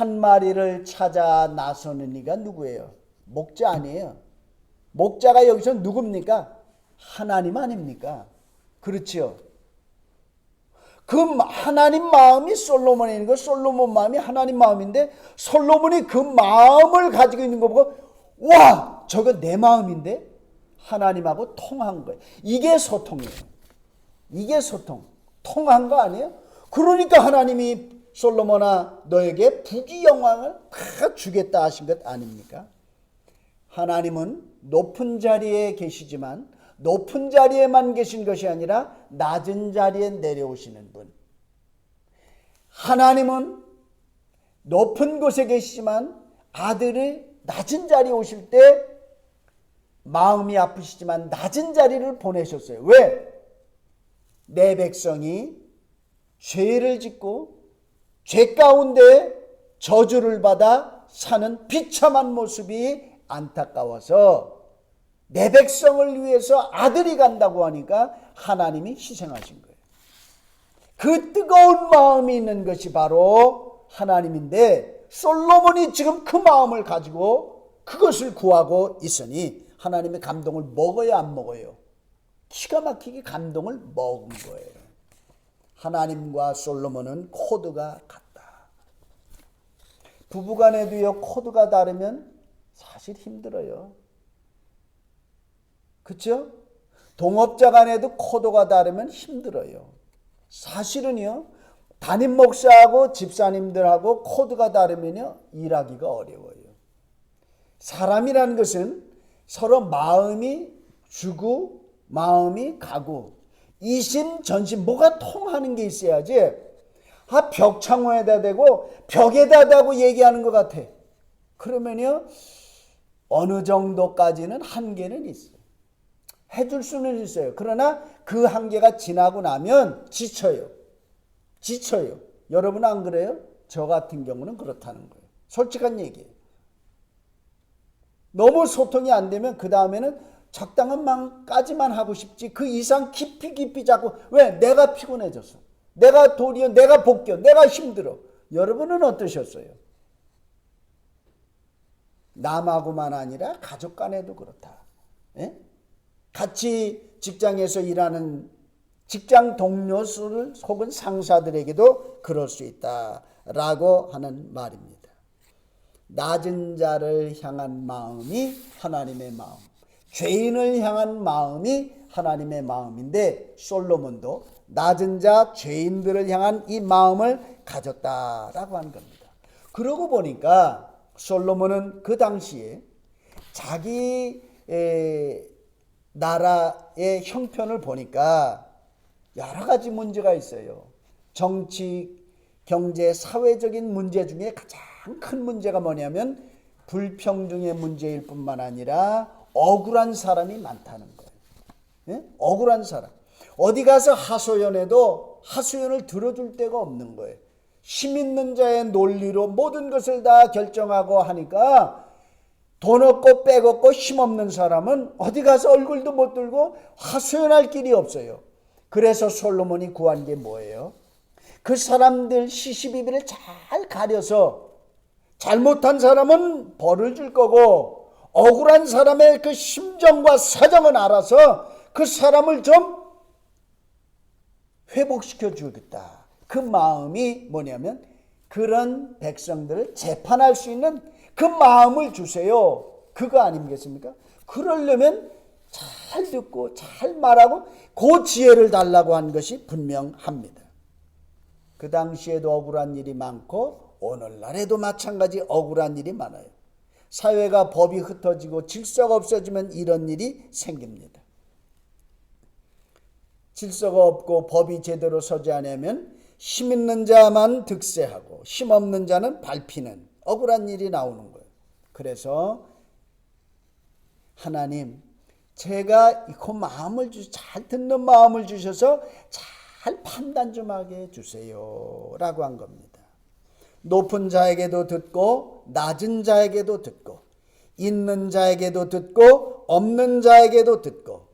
한 마리를 찾아 나서는 이가 누구예요? 목자 아니에요. 목자가 여기서 누굽니까? 하나님 아닙니까? 그렇지요. 그 하나님 마음이 솔로몬에 있는 거 솔로몬 마음이 하나님 마음인데 솔로몬이 그 마음을 가지고 있는 거 보고 와 저거 내 마음인데 하나님하고 통한 거예요. 이게 소통이에요. 이게 소통. 통한 거 아니에요? 그러니까 하나님이 솔로몬아 너에게 부귀 영광을 다 주겠다 하신 것 아닙니까? 하나님은 높은 자리에 계시지만 높은 자리에만 계신 것이 아니라 낮은 자리에 내려오시는 분. 하나님은 높은 곳에 계시지만 아들이 낮은 자리에 오실 때 마음이 아프시지만 낮은 자리를 보내셨어요. 왜? 내 백성이 죄를 짓고 죄 가운데 저주를 받아 사는 비참한 모습이 안타까워서 내 백성을 위해서 아들이 간다고 하니까 하나님이 희생하신 거예요. 그 뜨거운 마음이 있는 것이 바로 하나님인데 솔로몬이 지금 그 마음을 가지고 그것을 구하고 있으니 하나님의 감동을 먹어야 안 먹어요. 기가 막히게 감동을 먹은 거예요. 하나님과 솔로몬은 코드가 같다. 부부간에도요 코드가 다르면 사실 힘들어요. 그렇죠? 동업자 간에도 코드가 다르면 힘들어요. 사실은요. 담임 목사하고 집사님들하고 코드가 다르면요. 일하기가 어려워요. 사람이라는 것은 서로 마음이 주고 마음이 가고 이심 전심 뭐가 통하는 게 있어야지 아 벽창호에다 대고 벽에다 대고 얘기하는 것 같아. 그러면요 어느 정도까지는 한계는 있어요. 해줄 수는 있어요. 그러나 그 한계가 지나고 나면 지쳐요. 지쳐요. 여러분 안 그래요? 저 같은 경우는 그렇다는 거예요. 솔직한 얘기예요. 너무 소통이 안 되면 그 다음에는 적당한 만까지만 하고 싶지 그 이상 깊이 깊이 자꾸 왜 내가 피곤해졌어 내가 도리어 내가 복겨 내가 힘들어 여러분은 어떠셨어요? 남하고만 아니라 가족 간에도 그렇다 예? 같이 직장에서 일하는 직장 동료 수를 혹은 상사들에게도 그럴 수 있다라고 하는 말입니다. 낮은 자를 향한 마음이 하나님의 마음, 죄인을 향한 마음이 하나님의 마음인데 솔로몬도 낮은 자 죄인들을 향한 이 마음을 가졌다라고 하는 겁니다. 그러고 보니까 솔로몬은 그 당시에 자기 에, 나라의 형편을 보니까 여러 가지 문제가 있어요. 정치, 경제, 사회적인 문제 중에 가장 큰 문제가 뭐냐면 불평등의 문제일 뿐만 아니라 억울한 사람이 많다는 거예요. 예? 억울한 사람. 어디 가서 하소연해도 하소연을 들어줄 데가 없는 거예요. 힘 있는 자의 논리로 모든 것을 다 결정하고 하니까 돈 없고 백 없고 힘 없는 사람은 어디 가서 얼굴도 못 들고 하소연할 길이 없어요. 그래서 솔로몬이 구한 게 뭐예요? 그 사람들 시시비비를 잘 가려서 잘못한 사람은 벌을 줄 거고 억울한 사람의 그 심정과 사정은 알아서 그 사람을 좀 회복시켜 주겠다. 그 마음이 뭐냐면 그런 백성들을 재판할 수 있는 그 마음을 주세요. 그거 아니겠습니까? 그러려면 잘 듣고 잘 말하고 그 지혜를 달라고 한 것이 분명합니다. 그 당시에도 억울한 일이 많고 오늘날에도 마찬가지 억울한 일이 많아요. 사회가 법이 흩어지고 질서가 없어지면 이런 일이 생깁니다. 질서가 없고 법이 제대로 서지 않으면 힘 있는 자만 득세하고 힘 없는 자는 밟히는 억울한 일이 나오는 거예요. 그래서 하나님 제가 그 마음을 주, 잘 듣는 마음을 주셔서 잘 판단 좀 하게 해주세요. 라고 한 겁니다. 높은 자에게도 듣고, 낮은 자에게도 듣고, 있는 자에게도 듣고, 없는 자에게도 듣고,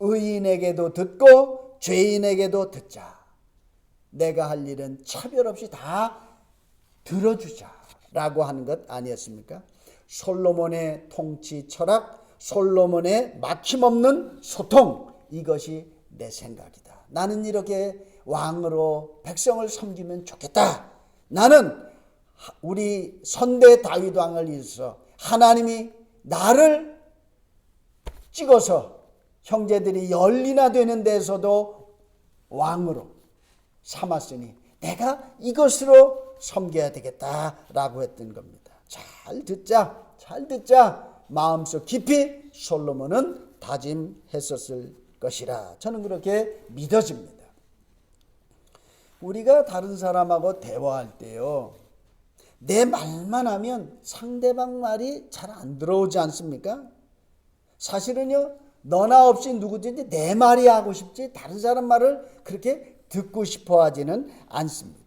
의인에게도 듣고, 죄인에게도 듣자. 내가 할 일은 차별 없이 다 들어주자. 라고 하는 것 아니었습니까? 솔로몬의 통치 철학, 솔로몬의 막힘없는 소통 이것이 내 생각이다. 나는 이렇게 왕으로 백성을 섬기면 좋겠다. 나는 우리 선대 다윗 왕을 위해서 하나님이 나를 찍어서 형제들이 열리나 되는 데서도 왕으로 삼았으니 내가 이것으로 섬겨야 되겠다라고 했던 겁니다. 잘 듣자, 잘 듣자. 마음속 깊이 솔로몬은 다짐했었을 것이라 저는 그렇게 믿어집니다. 우리가 다른 사람하고 대화할 때요. 내 말만 하면 상대방 말이 잘 안 들어오지 않습니까? 사실은요, 너나 없이 누구든지 내 말이 하고 싶지 다른 사람 말을 그렇게 듣고 싶어 하지는 않습니다.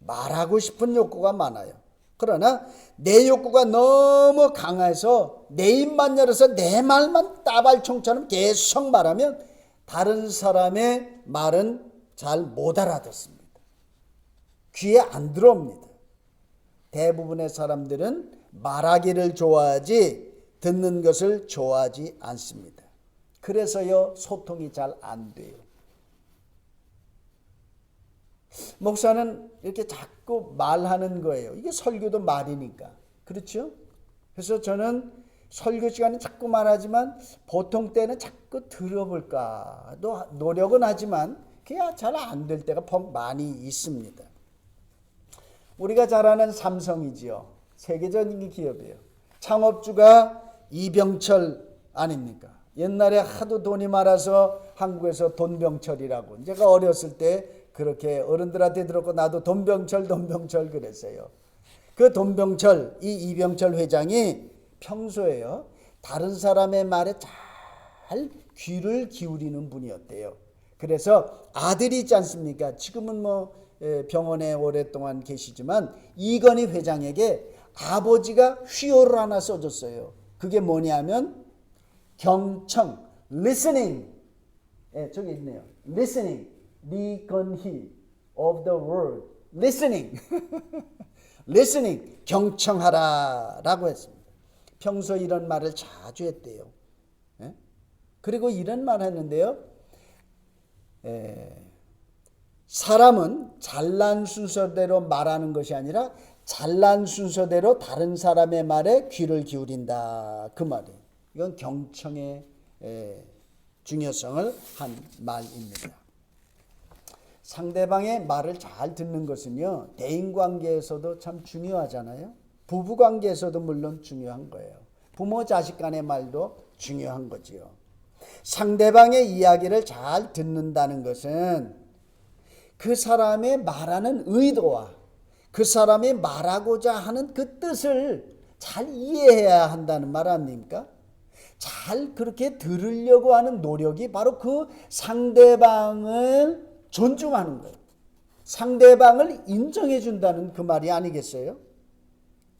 말하고 싶은 욕구가 많아요. 그러나 내 욕구가 너무 강해서 내 입만 열어서 내 말만 따발총처럼 계속 말하면 다른 사람의 말은 잘 못 알아듣습니다. 귀에 안 들어옵니다. 대부분의 사람들은 말하기를 좋아하지 듣는 것을 좋아하지 않습니다. 그래서요 소통이 잘 안 돼요. 목사는 이렇게 자꾸 말하는 거예요. 이게 설교도 말이니까. 그렇죠? 그래서 저는 설교 시간에 자꾸 말하지만 보통 때는 자꾸 들어볼까. 또 노력은 하지만 그게 잘 안 될 때가 많이 있습니다. 우리가 잘 아는 삼성이지요. 세계적인 기업이에요. 창업주가 이병철 아닙니까? 옛날에 하도 돈이 많아서 한국에서 돈병철이라고 제가 어렸을 때 그렇게 어른들한테 들었고 나도 돈병철 돈병철 그랬어요. 그 돈병철 이 이병철 회장이 평소에요 다른 사람의 말에 잘 귀를 기울이는 분이었대요. 그래서 아들이 있지 않습니까? 지금은 뭐 병원에 오랫동안 계시지만 이건희 회장에게 아버지가 휘호를 하나 써줬어요. 그게 뭐냐면 경청, listening. 예, 저기 있네요. listening. 리건희 of the word. listening. listening. 경청하라 라고 했습니다. 평소 이런 말을 자주 했대요. 예? 그리고 이런 말 했는데요. 예, 사람은 잘난 순서대로 말하는 것이 아니라 잘난 순서대로 다른 사람의 말에 귀를 기울인다. 그 말이. 이건 경청의 중요성을 한 말입니다. 상대방의 말을 잘 듣는 것은요, 대인 관계에서도 참 중요하잖아요. 부부 관계에서도 물론 중요한 거예요. 부모 자식 간의 말도 중요한 거지요. 상대방의 이야기를 잘 듣는다는 것은 그 사람의 말하는 의도와 그 사람이 말하고자 하는 그 뜻을 잘 이해해야 한다는 말 아닙니까? 잘 그렇게 들으려고 하는 노력이 바로 그 상대방을 존중하는 거예요. 상대방을 인정해 준다는 그 말이 아니겠어요?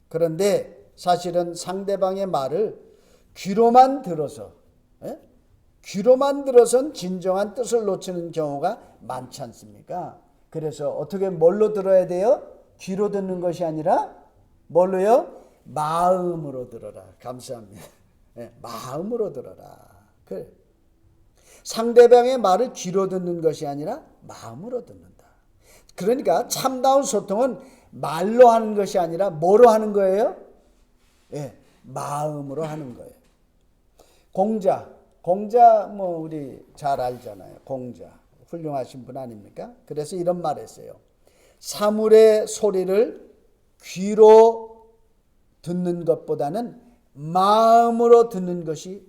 그런데 사실은 상대방의 말을 귀로만 들어서 에? 귀로만 들어선 진정한 뜻을 놓치는 경우가 많지 않습니까? 그래서 어떻게 뭘로 들어야 돼요? 귀로 듣는 것이 아니라 뭘로요? 마음으로 들어라. 감사합니다. 네, 마음으로 들어라. 그래. 상대방의 말을 귀로 듣는 것이 아니라 마음으로 듣는다. 그러니까 참다운 소통은 말로 하는 것이 아니라 뭐로 하는 거예요? 예, 마음으로 하는 거예요. 공자, 공자 뭐 우리 잘 알잖아요. 공자 훌륭하신 분 아닙니까? 그래서 이런 말했어요. 사물의 소리를 귀로 듣는 것보다는 마음으로 듣는 것이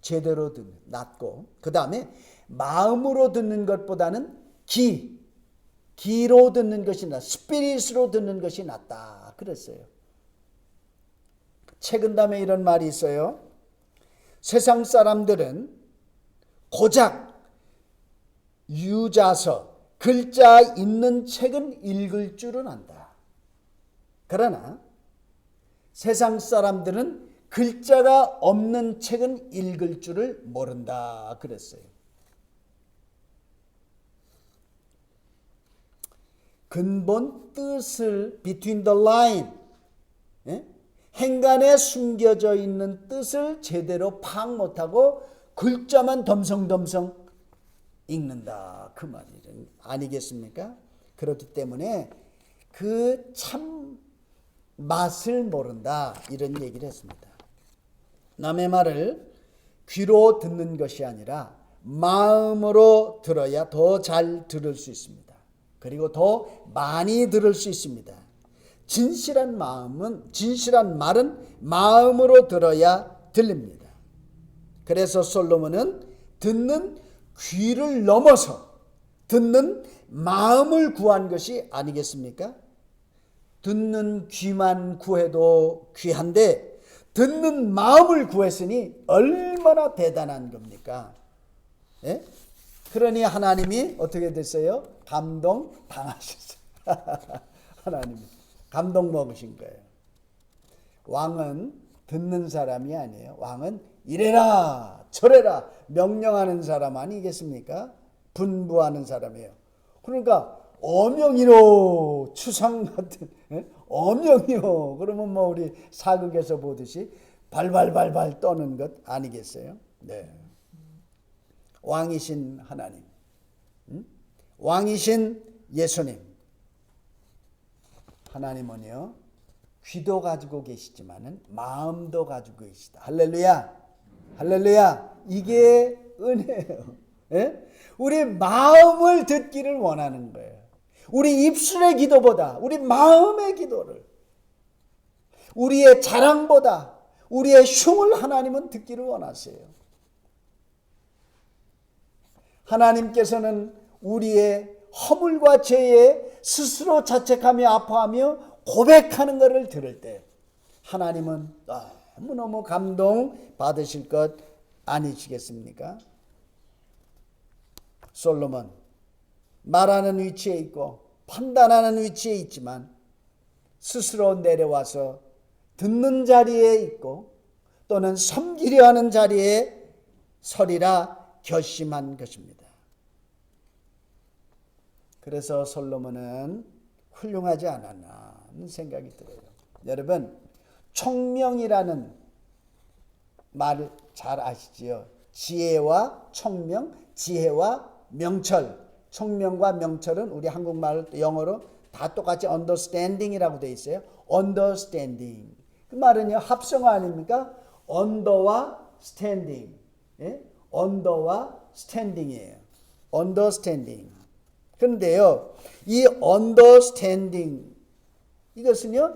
제대로 듣는 낫고 그 다음에 마음으로 듣는 것보다는 기 기로 듣는 것이 낫 스피릿으로 듣는 것이 낫다 그랬어요. 최근 다음에 이런 말이 있어요. 세상 사람들은 고작 유자서 글자 있는 책은 읽을 줄은 안다. 그러나 세상 사람들은 글자가 없는 책은 읽을 줄을 모른다. 그랬어요. 근본 뜻을 between the line 예? 행간에 숨겨져 있는 뜻을 제대로 파악 못하고 글자만 덤성덤성 읽는다 그 말이 아니겠습니까? 그렇기 때문에 그참 맛을 모른다 이런 얘기를 했습니다. 남의 말을 귀로 듣는 것이 아니라 마음으로 들어야 더 잘 들을 수 있습니다. 그리고 더 많이 들을 수 있습니다. 진실한 마음은 진실한 말은 마음으로 들어야 들립니다. 그래서 솔로몬은 듣는 귀를 넘어서 듣는 마음을 구한 것이 아니겠습니까? 듣는 귀만 구해도 귀한데 듣는 마음을 구했으니 얼마나 대단한 겁니까? 예? 그러니 하나님이 어떻게 됐어요? 감동 당하셨어요. 하나님이 감동 먹으신 거예요. 왕은 듣는 사람이 아니에요. 왕은 이래라 저래라 명령하는 사람 아니겠습니까? 분부하는 사람이에요. 그러니까 어명이로 추상 같은 예? 어명이요. 그러면 뭐 우리 사극에서 보듯이 발발발발 떠는 것 아니겠어요? 네. 왕이신 하나님, 음? 왕이신 예수님, 하나님은요 귀도 가지고 계시지만은 마음도 가지고 계시다. 할렐루야, 할렐루야. 이게 은혜예요. 예? 우리 마음을 듣기를 원하는 거예요. 우리 입술의 기도보다 우리 마음의 기도를 우리의 자랑보다 우리의 흉을 하나님은 듣기를 원하세요. 하나님께서는 우리의 허물과 죄에 스스로 자책하며 아파하며 고백하는 것을 들을 때 하나님은 너무너무 감동 받으실 것 아니시겠습니까? 솔로몬 말하는 위치에 있고 판단하는 위치에 있지만 스스로 내려와서 듣는 자리에 있고 또는 섬기려 하는 자리에 서리라 결심한 것입니다. 그래서 솔로몬은 훌륭하지 않았나 하는 생각이 들어요. 여러분 총명이라는 말잘 아시지요? 지혜와 총명, 지혜와 명철, 총명과 명철은 우리 한국말 영어로 다 똑같이 understanding이라고 돼 있어요. understanding. 그 말은요 합성어 아닙니까? under와 standing. 예? under와 standing이에요. understanding. 그런데요, 이 understanding 이것은요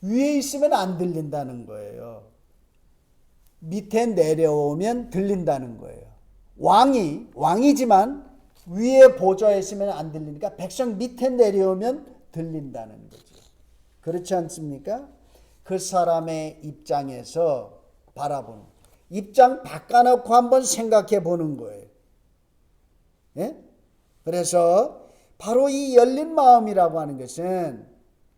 위에 있으면 안 들린다는 거예요. 밑에 내려오면 들린다는 거예요. 왕이 왕이지만 위에 보좌에 있으면 안 들리니까 백성 밑에 내려오면 들린다는 거죠. 그렇지 않습니까? 그 사람의 입장에서 바라보는 입장 바꿔놓고 한번 생각해 보는 거예요. 예? 그래서 바로 이 열린 마음이라고 하는 것은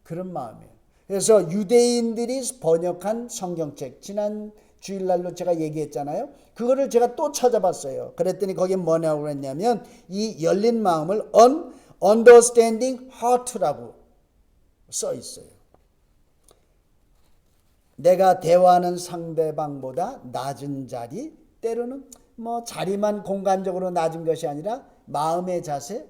그런 마음이에요. 그래서 유대인들이 번역한 성경책 지난 주일날로 제가 얘기했잖아요. 그거를 제가 또 찾아봤어요. 그랬더니 거기에 뭐냐고 그랬냐면 이 열린 마음을 un, understanding heart라고 써 있어요. 내가 대화하는 상대방보다 낮은 자리, 때로는 뭐 자리만 공간적으로 낮은 것이 아니라 마음의 자세,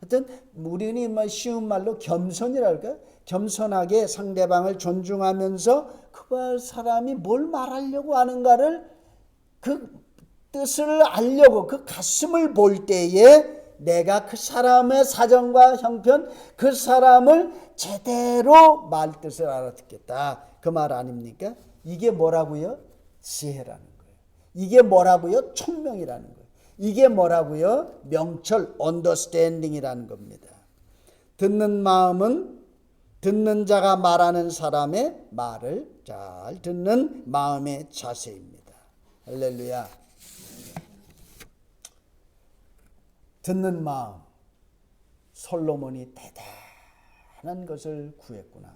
하여튼 우리는 뭐 쉬운 말로 겸손이랄까? 겸손하게 상대방을 존중하면서 그 사람이 뭘 말하려고 하는가를 그 뜻을 알려고 그 가슴을 볼 때에 내가 그 사람의 사정과 형편 그 사람을 제대로 말 뜻을 알아듣겠다. 그 말 아닙니까? 이게 뭐라고요? 지혜라는 거예요. 이게 뭐라고요? 총명이라는 거예요. 이게 뭐라고요? 명철, 언더스탠딩이라는 겁니다. 듣는 마음은 듣는 자가 말하는 사람의 말을 잘 듣는 마음의 자세입니다. 할렐루야. 듣는 마음. 솔로몬이 대단한 것을 구했구나.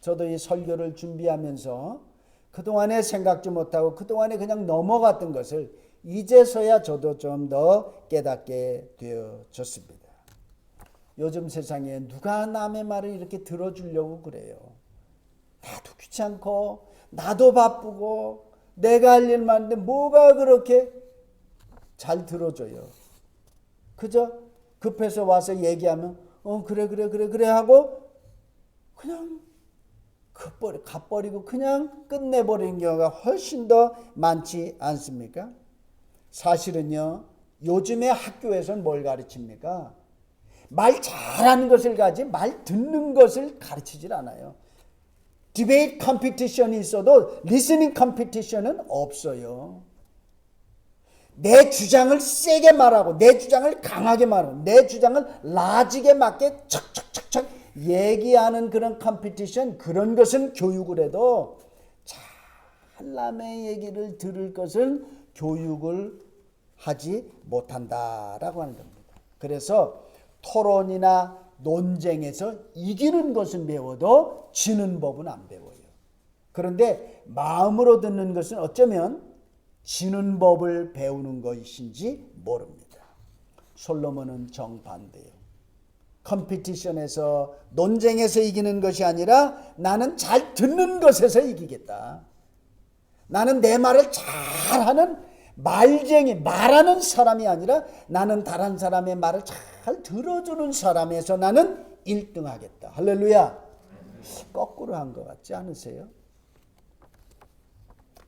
저도 이 설교를 준비하면서 그동안에 생각지 못하고 그동안에 그냥 넘어갔던 것을 이제서야 저도 좀 더 깨닫게 되어졌습니다. 요즘 세상에 누가 남의 말을 이렇게 들어주려고 그래요. 나도 귀찮고 나도 바쁘고 내가 할일 많은데 뭐가 그렇게 잘 들어줘요. 그저 급해서 와서 얘기하면 어 그래 그래 그래 그래 하고 그냥 갚버리고 그냥 끝내버리는 경우가 훨씬 더 많지 않습니까? 사실은요, 요즘의 학교에서는 뭘 가르칩니까? 말 잘하는 것을 가지 말 듣는 것을 가르치질 않아요. 디베이트 컴피티션이 있어도 리스닝 컴피티션은 없어요. 내 주장을 세게 말하고 내 주장을 강하게 말하고 내 주장을 라지게 맞게 척척척척 얘기하는 그런 컴피티션 그런 것은 교육을 해도 잘 남의 얘기를 들을 것은 교육을 하지 못한다라고 하는 겁니다. 그래서 토론이나 논쟁에서 이기는 것은 배워도 지는 법은 안 배워요. 그런데 마음으로 듣는 것은 어쩌면 지는 법을 배우는 것인지 모릅니다. 솔로몬은 정반대예요. 컴피티션에서 논쟁에서 이기는 것이 아니라 나는 잘 듣는 것에서 이기겠다. 나는 내 말을 잘하는 말쟁이 말하는 사람이 아니라 나는 다른 사람의 말을 잘 들어주는 사람에서 나는 1등 하겠다. 할렐루야. 거꾸로 한 것 같지 않으세요?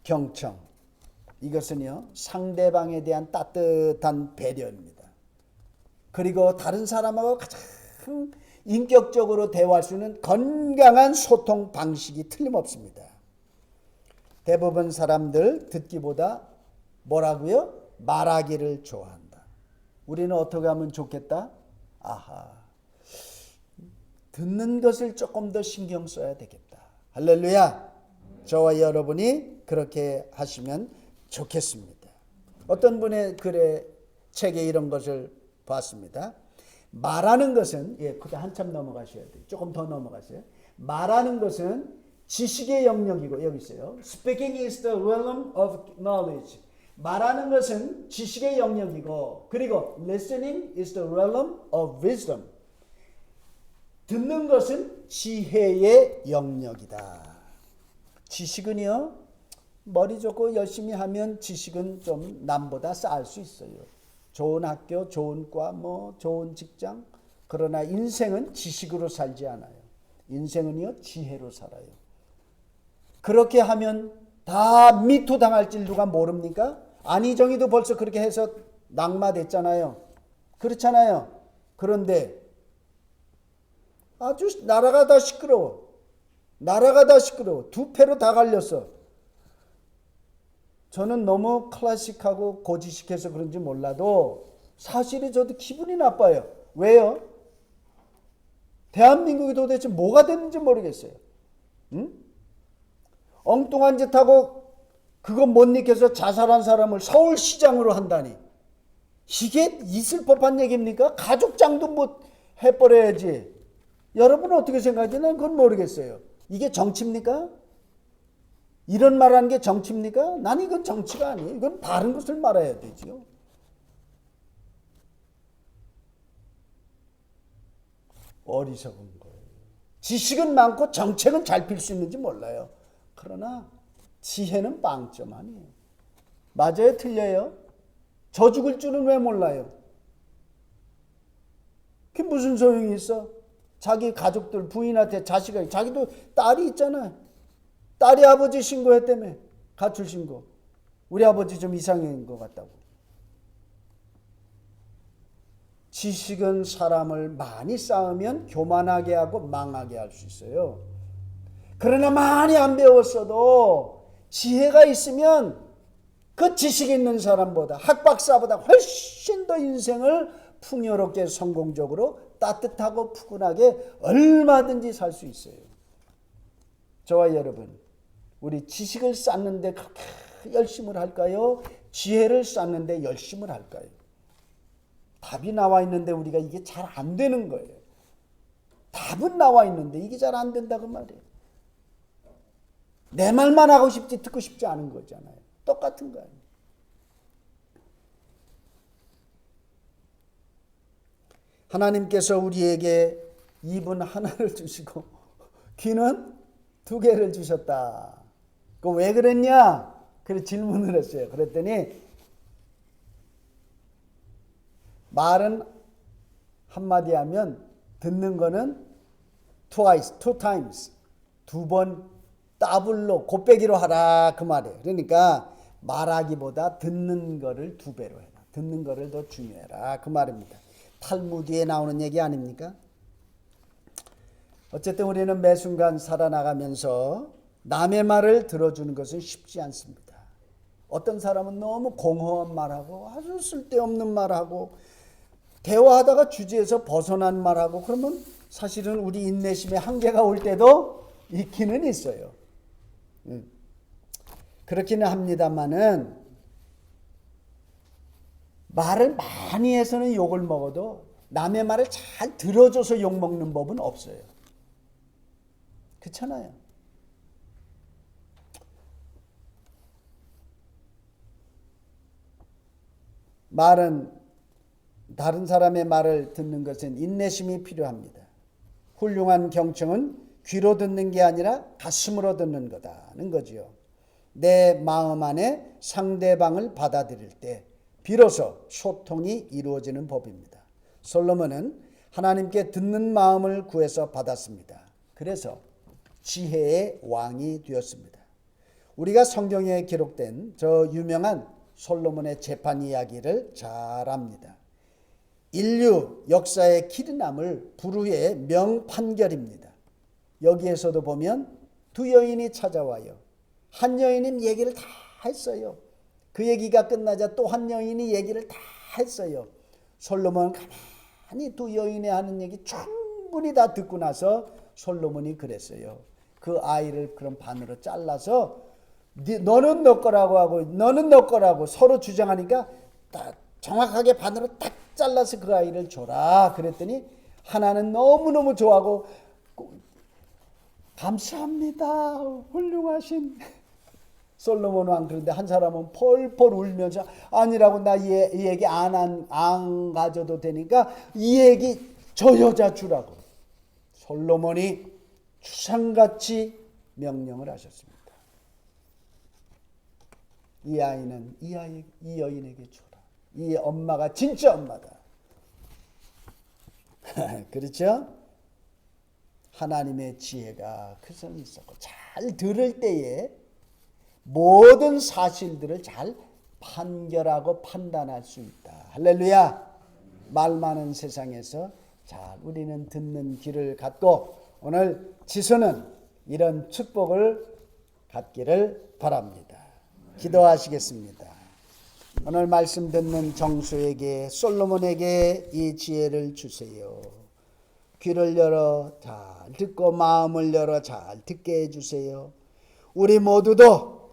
경청. 이것은요, 상대방에 대한 따뜻한 배려입니다. 그리고 다른 사람하고 가장 인격적으로 대화할 수 있는 건강한 소통 방식이 틀림없습니다. 대부분 사람들 듣기보다 뭐라고요? 말하기를 좋아한다. 우리는 어떻게 하면 좋겠다? 아하. 듣는 것을 조금 더 신경 써야 되겠다. 할렐루야. 저와 여러분이 그렇게 하시면 좋겠습니다. 어떤 분의 글에 책에 이런 것을 봤습니다. 말하는 것은 예, 그때 한참 넘어가셔야 돼요. 조금 더 넘어가세요. 말하는 것은 지식의 영역이고 여기 있어요. Speaking is the realm of knowledge. 말하는 것은 지식의 영역이고 그리고 listening is the realm of wisdom. 듣는 것은 지혜의 영역이다. 지식은요. 머리 좋고 열심히 하면 지식은 좀 남보다 쌓을 수 있어요. 좋은 학교, 좋은 과, 뭐 좋은 직장. 그러나 인생은 지식으로 살지 않아요. 인생은요 지혜로 살아요. 그렇게 하면 다 미투 당할 줄 누가 모릅니까? 안희정이도 벌써 그렇게 해서 낙마됐잖아요. 그렇잖아요. 그런데 아주 나라가 다 시끄러워. 나라가 다 시끄러워. 두 패로 다 갈렸어. 저는 너무 클래식하고 고지식해서 그런지 몰라도 사실이 저도 기분이 나빠요. 왜요? 대한민국이 도대체 뭐가 됐는지 모르겠어요. 응? 엉뚱한 짓 하고 그거 못 익혀서 자살한 사람을 서울시장으로 한다니. 이게 있을 법한 얘기입니까? 가족장도 못 해버려야지. 여러분은 어떻게 생각하지? 난 그건 모르겠어요. 이게 정치입니까? 이런 말 하는 게 정치입니까? 난 이건 정치가 아니에요. 이건 바른 것을 말해야 되지요. 어리석은 거예요. 지식은 많고 정책은 잘 필 수 있는지 몰라요. 그러나 지혜는 빵점 아니에요. 맞아요? 틀려요? 저 죽을 줄은 왜 몰라요? 그게 무슨 소용이 있어? 자기 가족들, 부인한테 자식이, 자기도 딸이 있잖아요. 딸이 아버지 신고했다며. 가출 신고. 우리 아버지 좀 이상한 것 같다고. 지식은 사람을 많이 쌓으면 교만하게 하고 망하게 할 수 있어요. 그러나 많이 안 배웠어도 지혜가 있으면 그 지식 있는 사람보다 학박사보다 훨씬 더 인생을 풍요롭게 성공적으로 따뜻하고 푸근하게 얼마든지 살 수 있어요. 저와 여러분, 우리 지식을 쌓는데 그렇게 열심을 할까요? 지혜를 쌓는데 열심을 할까요? 답이 나와 있는데 우리가 이게 잘 안 되는 거예요. 답은 나와 있는데 이게 잘 안 된다고 말이에요. 내 말만 하고 싶지 듣고 싶지 않은 거잖아요. 똑같은 거 아니에요. 하나님께서 우리에게 입은 하나를 주시고 귀는 두 개를 주셨다. 그 왜 그랬냐? 그래 질문을 했어요. 그랬더니 말은 한마디 하면 듣는 거는 twice, two times. 두 번 더블로 곱빼기로 하라 그 말이에요. 그러니까 말하기보다 듣는 거를 두 배로 해라. 듣는 거를 더 중요해라 그 말입니다. 탈무드에 나오는 얘기 아닙니까? 어쨌든 우리는 매 순간 살아나가면서 남의 말을 들어주는 것은 쉽지 않습니다. 어떤 사람은 너무 공허한 말하고 아주 쓸데없는 말하고 대화하다가 주제에서 벗어난 말하고 그러면 사실은 우리 인내심의 한계가 올 때도 있기는 있어요. 음. 그렇기는 합니다만은 말을 많이 해서는 욕을 먹어도 남의 말을 잘 들어줘서 욕 먹는 법은 없어요. 그렇잖아요. 말은 다른 사람의 말을 듣는 것은 인내심이 필요합니다. 훌륭한 경청은 귀로 듣는 게 아니라 가슴으로 듣는 거다는 거지요. 내 마음 안에 상대방을 받아들일 때 비로소 소통이 이루어지는 법입니다. 솔로몬은 하나님께 듣는 마음을 구해서 받았습니다. 그래서 지혜의 왕이 되었습니다. 우리가 성경에 기록된 저 유명한 솔로몬의 재판 이야기를 잘 압니다. 인류 역사의 길이 남을 부르의 명판결입니다. 여기에서도 보면 두 여인이 찾아와요. 한 여인은 얘기를 다 했어요. 그 얘기가 끝나자 또 한 여인이 얘기를 다 했어요. 솔로몬은 가만히 두 여인이 하는 얘기 충분히 다 듣고 나서 솔로몬이 그랬어요. 그 아이를 그런 반으로 잘라서 너는 너 거라고 하고 너는 너 거라고 서로 주장하니까 딱 정확하게 반으로 딱 잘라서 그 아이를 줘라. 그랬더니 하나는 너무너무 좋아하고 감사합니다. 훌륭하신 솔로몬 왕 그런데 한 사람은 펄펄 울면서 아니라고 나 이 얘기 안, 안, 안 가져도 되니까 이 얘기 저 여자 주라고 솔로몬이 주상같이 명령을 하셨습니다. 이 아이는 이 아이 이 여인에게 줘라. 이 엄마가 진짜 엄마다. 그렇죠? 하나님의 지혜가 그 선이 있었고 잘 들을 때에 모든 사실들을 잘 판결하고 판단할 수 있다. 할렐루야. 말 많은 세상에서 잘 우리는 듣는 귀를 갖고 오늘 지수는 이런 축복을 갖기를 바랍니다. 기도하시겠습니다. 오늘 말씀 듣는 정수에게 솔로몬에게 이 지혜를 주세요. 귀를 열어 잘 듣고 마음을 열어 잘 듣게 해주세요. 우리 모두도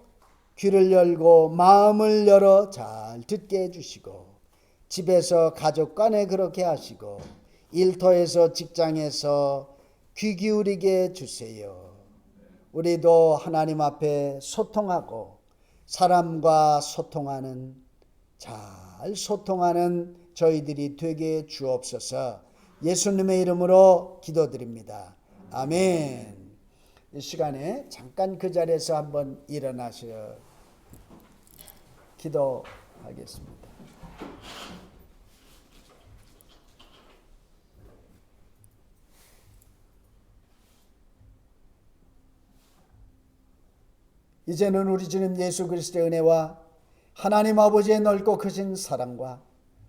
귀를 열고 마음을 열어 잘 듣게 해주시고 집에서 가족 간에 그렇게 하시고 일터에서 직장에서 귀 기울이게 해주세요. 우리도 하나님 앞에 소통하고 사람과 소통하는 잘 소통하는 저희들이 되게 주옵소서 예수님의 이름으로 기도드립니다. 아멘. 이 시간에 잠깐 그 자리에서 한번 일어나셔 기도하겠습니다. 이제는 우리 주님 예수 그리스도의 은혜와 하나님 아버지의 넓고 크신 사랑과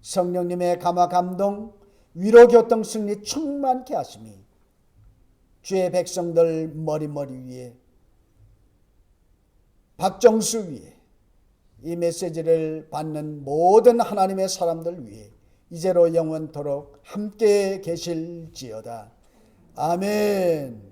성령님의 감화 감동 위로 교통 승리 충만케 하심이 주의 백성들 머리머리 위에 박정수 위에 이 메시지를 받는 모든 하나님의 사람들 위해 이제로 영원토록 함께 계실지어다. 아멘.